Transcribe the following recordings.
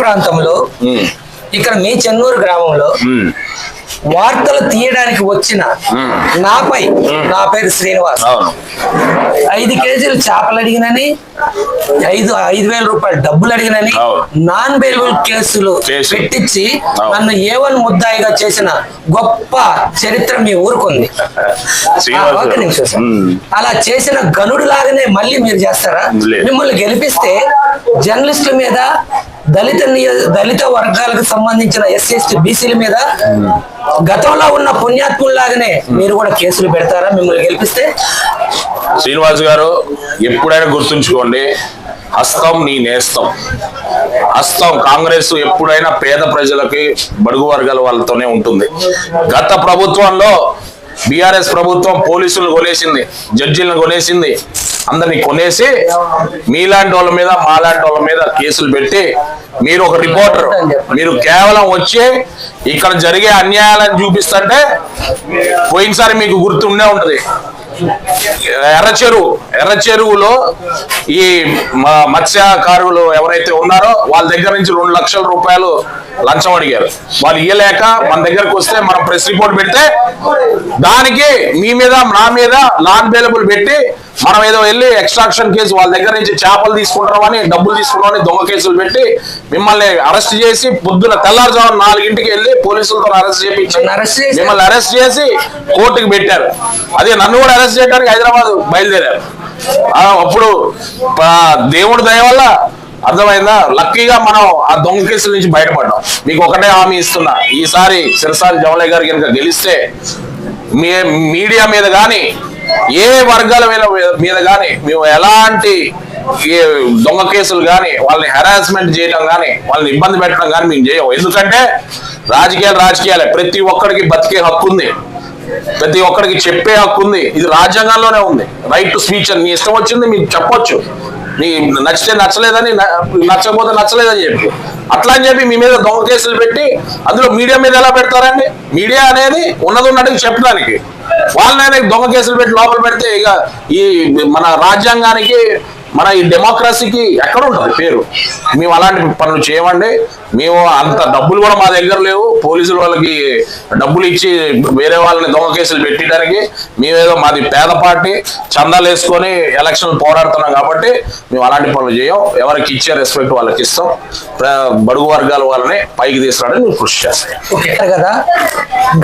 ప్రాంతంలో ఇక్కడ మీ చెన్నూరు గ్రామంలో వార్తలు తీయడానికి వచ్చిన. నాపై నా పేరు శ్రీనివాస్ ఐదు కేజీలు చేపలు అడిగినని ఐదు ఐదు వేల రూపాయలు డబ్బులు అడిగినని. నాన్ బెయిలబుల్ కేసులు. పెట్టించి. నన్ను ఏవన్ ముద్దాయిగా చేసిన గొప్ప చరిత్ర మీ ఊరుకుంది. అలా చేసిన గనుడు లాగానే మళ్ళీ మీరు చేస్తారా. మిమ్మల్ని గెలిపిస్తే జర్నలిస్టుల మీద దళిత దళిత వర్గాలకు సంబంధించిన ఎస్సీ బీసీల మీద గతంలో ఉన్న పుణ్యాత్ముల్లాగానే మీరు కూడా కేసులు పెడతారా? మిమ్మల్ని గెలిపిస్తే? శ్రీనివాస్ గారు ఎప్పుడైనా గుర్తుంచుకోండి హస్తం నీ నేస్తం. హస్తం కాంగ్రెస్ ఎప్పుడైనా పేద ప్రజలకి బడుగు వర్గాల వాళ్ళతోనే ఉంటుంది. గత ప్రభుత్వంలో బీఆర్ఎస్ ప్రభుత్వం పోలీసులను కొనేసింది జడ్జీలను కొనేసింది. అందరిని కొనేసి మీలాంటి వాళ్ళ మీద మాలాంటి వాళ్ళ మీద కేసులు పెట్టి మీరు ఒక రిపోర్టర్ మీరు కేవలం వచ్చి ఇక్కడ జరిగే అన్యాయాలను చూపిస్తుంటే పోయినసారి మీకు గుర్తుండే ఉంటుంది. ఎర్ర చెరువు ఎర్ర చెరువులో ఈ మ- మత్స్యకారులు ఎవరైతే ఉన్నారో వాళ్ళ దగ్గర నుంచి రెండు లక్షల రూపాయలు లంచం అడిగారు. వాళ్ళు ఇయ్యలేక మన దగ్గరకు వస్తే మనం ప్రెస్ రిపోర్ట్ పెడితే దానికి మీ మీద నా మీద నాన్ అవైలబుల్ పెట్టి మనం ఏదో వెళ్ళి ఎక్స్ట్రాక్షన్ కేసు వాళ్ళ దగ్గర నుంచి చేపలు తీసుకుంటామని డబ్బులు తీసుకుంటామని దొంగ కేసులు పెట్టి మిమ్మల్ని అరెస్ట్ చేసి పొద్దున తెల్లారుజామున నాలుగింటికి వెళ్ళి పోలీసులతో అరెస్ట్ చేశారు. మిమ్మల్ని అరెస్ట్ చేసి కోర్టుకి పెట్టారు. అదే నన్ను కూడా అరెస్ట్ చేయడానికి హైదరాబాద్ బయలుదేరారు. అప్పుడు దేవుడి దయ వల్ల అర్థమైందా? లక్కీగా మనం ఆ దొంగ కేసుల నుంచి బయటపడ్డాం. మీకు ఒకటే హామీ ఇస్తున్నా. ఈసారి సిరసాలి జవలయ్య గారు కనుక గెలిస్తే మీ మీడియా మీద కానీ ఏ వర్గాల మీద మీద కానీ మేము ఎలాంటి ఏ దొంగ కేసులు కానీ వాళ్ళని హెరాస్మెంట్ చేయడం కానీ వాళ్ళని ఇబ్బంది పెట్టడం కానీ మేము చేయము ఎందుకంటే రాజకీయాలు రాజకీయాలే. ప్రతి ఒక్కరికి బతికే హక్కు ఉంది. ప్రతి ఒక్కరికి చెప్పే హక్కు ఉంది. ఇది రాజ్యాంగంలోనే ఉంది. రైట్ టు స్పీచ్ అని. మీ ఇష్టం వచ్చింది మీకు చెప్పొచ్చు. మీ నచ్చితే నచ్చలేదని నచ్చకపోతే నచ్చలేదని చెప్పి. అట్లా అని చెప్పి మీ మీద దొంగ కేసులు పెట్టి అందులో మీడియా మీద ఎలా పెడతారండి? మీడియా అనేది ఉన్నది ఉన్నట్టుగా చెప్పడానికి. వాళ్ళని దొంగ కేసులు పెట్టి లోపల పెడితే ఇక ఈ మన రాజ్యాంగానికి మన ఈ డెమోక్రసీకి ఎక్కడ ఉంటుంది పేరు? మేము అలాంటి పనులు చేయమండి. మేము అంత డబ్బులు కూడా మా దగ్గర లేవు. పోలీసులు వాళ్ళకి డబ్బులు ఇచ్చి వేరే వాళ్ళని దొంగ కేసులు పెట్టడానికి మేమేదో మాది పేద పార్టీ చందాలు వేసుకొని ఎలక్షన్లు పోరాడుతున్నాం కాబట్టి మేము అలాంటి పనులు చేయం. ఎవరికి ఇచ్చే రెస్పెక్ట్ వాళ్ళకి ఇస్తాం. బడుగు వర్గాల వాళ్ళని పైకి తీసుకురావడానికి మేము కృషి చేస్తాం. కదా?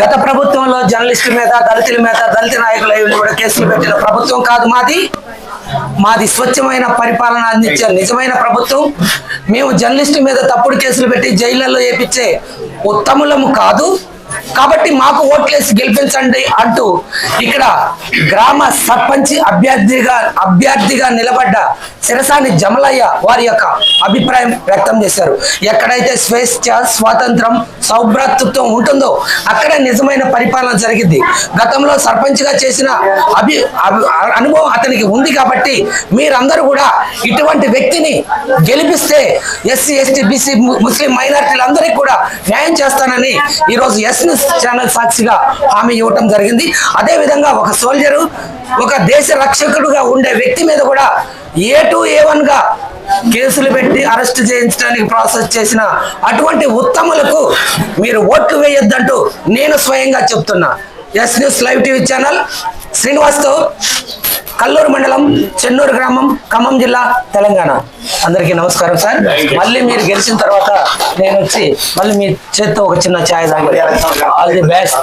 గత ప్రభుత్వంలో జర్నలిస్టుల మీద దళితుల మీద దళిత నాయకుల కూడా కేసులు పెట్టిన ప్రభుత్వం కాదు మాది. మాది స్వచ్ఛమైన పరిపాలన అందించే నిజమైన ప్రభుత్వం. మేము జర్నలిస్టు మీద తప్పుడు కేసులు పెట్టి జైళ్ళల్లో వేపించే ఉత్తములము కాదు. కాబట్టి మాకు ఓట్లేసి గెలిపించండి అంటూ ఇక్కడ గ్రామ సర్పంచ్ అభ్యర్థిగా అభ్యర్థిగా నిలబడ్డ సిరసాని జమలయ్య వారి యొక్క అభిప్రాయం వ్యక్తం చేశారు. ఎక్కడైతే స్వేచ్ఛ స్వాతంత్రం సౌభ్రాతృత్వం ఉంటుందో అక్కడ నిజమైన పరిపాలన జరిగింది. గతంలో సర్పంచ్గా చేసిన అభి అభి- అనుభవం అతనికి ఉంది కాబట్టి మీరందరూ కూడా ఇటువంటి వ్యక్తిని గెలిపిస్తే ఎస్సీ ఎస్టీ బీసీ ముస్లిం మైనారిటీలందరికీ కూడా న్యాయం చేస్తానని ఈరోజు ఎస్ న్యూస్ ఛానల్ సాక్షిగా హామీ ఇవ్వటం జరిగింది. అదే విధంగా ఒక సోల్జరు ఒక దేశ రక్షకుడుగా ఉండే వ్యక్తి మీద కూడా ఏ టు ఏ వన్గా కేసులు పెట్టి అరెస్ట్ చేయించడానికి ప్రాసెస్ చేసిన అటువంటి ఉత్తములకు మీరు ఓట్లు వేయొద్దంటూ నేను స్వయంగా చెప్తున్నా. S news live TV channel శ్రీనివాస్తో Kalluru మండలం చెన్నూరు గ్రామం ఖమ్మం జిల్లా తెలంగాణ. అందరికీ నమస్కారం సార్. మళ్ళీ మీరు గెలిచిన తర్వాత నేను వచ్చి మళ్ళీ మీ చేత్తో ఒక చిన్న ఛాయ్ తాగి ఆల్ ది బెస్ట్